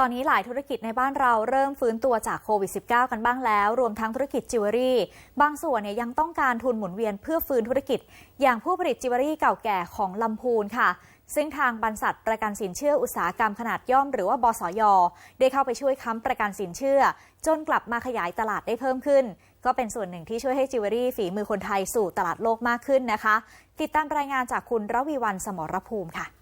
ตอนนี้หลายธุรกิจในบ้านเราเริ่มฟื้นตัวจากโควิด -19 กันบ้างแล้ว รวมทั้งธุรกิจจิวเวลรี่ บางส่วนเนี่ยยังต้องการทุนหมุนเวียนเพื่อฟื้นธุรกิจ อย่างผู้ผลิตจิวเวลรี่เก่าแก่ของลำพูนค่ะ ซึ่งทางบรรษัทประกันสินเชื่ออุตสาหกรรมขนาดย่อมหรือว่าบสย ได้เข้าไปช่วยค้ำประกันสินเชื่อ จนกลับมาขยายตลาดได้เพิ่มขึ้น ก็เป็นส่วนหนึ่งที่ช่วยให้จิวเวลรี่ฝีมือคนไทยสู่ตลาดโลกมากขึ้นนะคะ ติดตามรายงานจากคุณระวีวันสมรภูมิค่ะ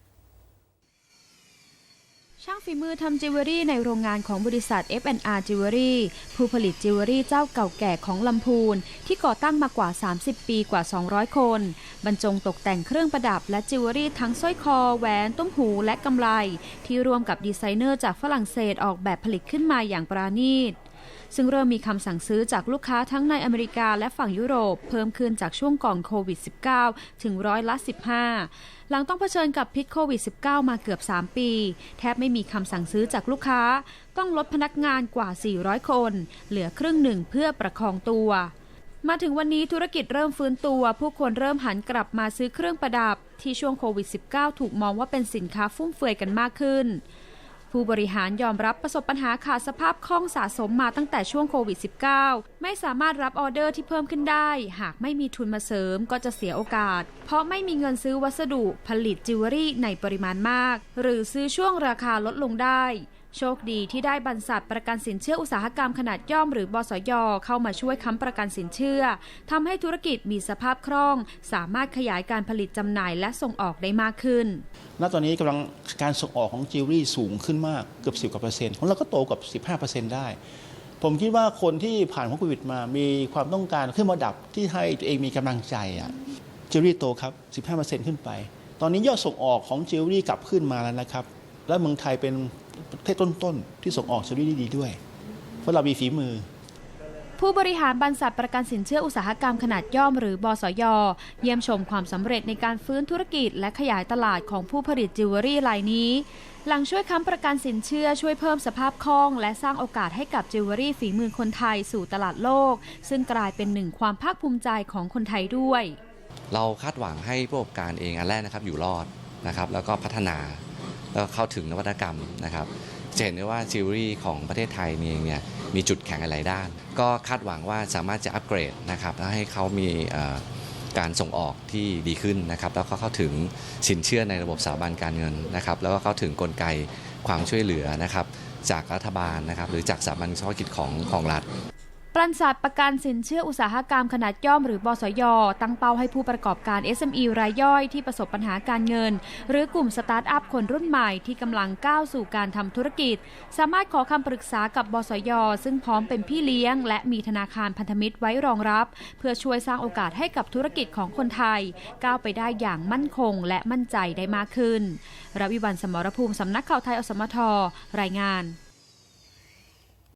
ช่างฝีมือทำจิวเวลรี่ในโรงงานของบริษัท F&R Jewelry ผู้ผลิตจิวเวลรี่เจ้าเก่าแก่ของลำพูน ที่ก่อตั้งมากว่า 30 ปีกว่า 200 คน บรรจงตกแต่งเครื่องประดับและจิวเวลรี่ทั้งสร้อยคอ แหวนต้มหูและกำไล ที่รวมกับดีไซเนอร์จากฝรั่งเศสออกแบบผลิตขึ้นมาอย่างปราณีต ซึ่งเริ่มมีคำสั่งซื้อจากลูกค้าทั้งในอเมริกาและฝั่งยุโรป เพิ่มขึ้นจากช่วงก่อนโควิด -19 ถึงร้อยละ 15 หลังต้องเผชิญกับพิษโควิด -19 มาเกือบ 3 ปี แทบไม่มีคำสั่งซื้อจากลูกค้า ต้องลดพนักงานกว่า 400 คน เหลือครึ่งหนึ่งเพื่อประคองตัวมาถึงวันนี้ธุรกิจเริ่มฟื้นตัว ผู้คนเริ่มหันกลับมาซื้อเครื่องประดับ ที่ช่วงโควิด -19 ถูกมองว่าเป็นสินค้าฟุ่มเฟือยกันมากขึ้น ผู้บริหารยอมรับประสบปัญหาขาดสภาพคล่องสะสมมาตั้งแต่ช่วงโควิด -19 ไม่สามารถรับออเดอร์ที่เพิ่มขึ้นได้ หากไม่มีทุนมาเสริมก็จะเสียโอกาส เพราะไม่มีเงินซื้อวัสดุผลิตจิวเวลรี่ในปริมาณมาก หรือซื้อช่วงราคาลดลงได้ โชคดีที่ได้บรรษัทประกันสินเชื่ออุตสาหกรรมขนาดย่อมหรือบสยเข้ามาช่วยค้ำประกันสินเชื่อทำให้ธุรกิจมีสภาพคล่อง สามารถขยายการผลิตจำหน่ายและส่งออกได้มากขึ้น ณ ตอนนี้กำลังการส่งออกของจิวเวลรี่สูงขึ้นมากเกือบ 10กว่าเปอร์เซ็นต์ของเราก็โตกับ 15ได้ ผมคิดว่าคนที่ผ่านโควิดมามีความต้องการเครื่องประดับที่ให้ตัวเองมีกำลังใจอะจิวเวลรี่โตครับ 15ขึ้นไป ตอนนี้ยอดส่งออกของจิวเวลรี่กลับขึ้นมาแล้วนะครับ และเมืองไทยเป็น ประเทศต้นๆที่ส่งออกเวลรี่ดีด้วย เพราะเรามีฝีมือผู้บริหารบรรษัทประกันสินเชื่ออุตสาหกรรมขนาดย่อมหรือบสย เยี่ยมชมความสำเร็จในการฟื้นธุรกิจและขยายตลาดของผู้ผลิตจิวเวลรี่รายนี้ หลังช่วยค้ำประกันสินเชื่อช่วยเพิ่มสภาพคล่อง และสร้างโอกาสให้กับจิวเวลรี่ฝีมือคนไทยสู่ตลาดโลก ซึ่งกลายเป็นหนึ่งความภาคภูมิใจของคนไทยด้วย เราคาดหวังให้ผู้ประกอบการเองอันแรกนะครับอยู่รอดนะครับแล้วก็พัฒนา แล้วก็เข้าถึงนวัตกรรมนะครับจะเห็นได้ว่าจิวเวลรี่ของประเทศไทยเองเนี่ยมีจุดแข็งหลายด้าน ก็คาดหวังว่าสามารถจะอัปเกรดนะครับแล้วให้เขามีการส่งออกที่ดีขึ้นนะครับ แล้วก็เข้าถึงสินเชื่อในระบบสถาบันการเงินนะครับ แล้วก็เข้าถึงกลไกความช่วยเหลือนะครับ จากรัฐบาลนะครับ หรือจากสถาบันเฉพาะกิจของของรัฐ บรรษัทประกันสินเชื่ออุตสาหกรรมขนาดย่อมหรือบสย ตั้งเป้าให้ผู้ประกอบการ SME รายย่อยที่ประสบปัญหาการเงิน หรือกลุ่มสตาร์ทอัพคนรุ่นใหม่ที่กำลังก้าวสู่การทำธุรกิจ สามารถขอคำปรึกษากับบสย ซึ่งพร้อมเป็นพี่เลี้ยง และมีธนาคารพันธมิตรไว้รองรับ เพื่อช่วยสร้างโอกาสให้กับธุรกิจของคนไทย ก้าวไปได้อย่างมั่นคง และมั่นใจได้มากขึ้นรวิวันสมรภูมิสำนักข่าวไทยอสมทรายงาน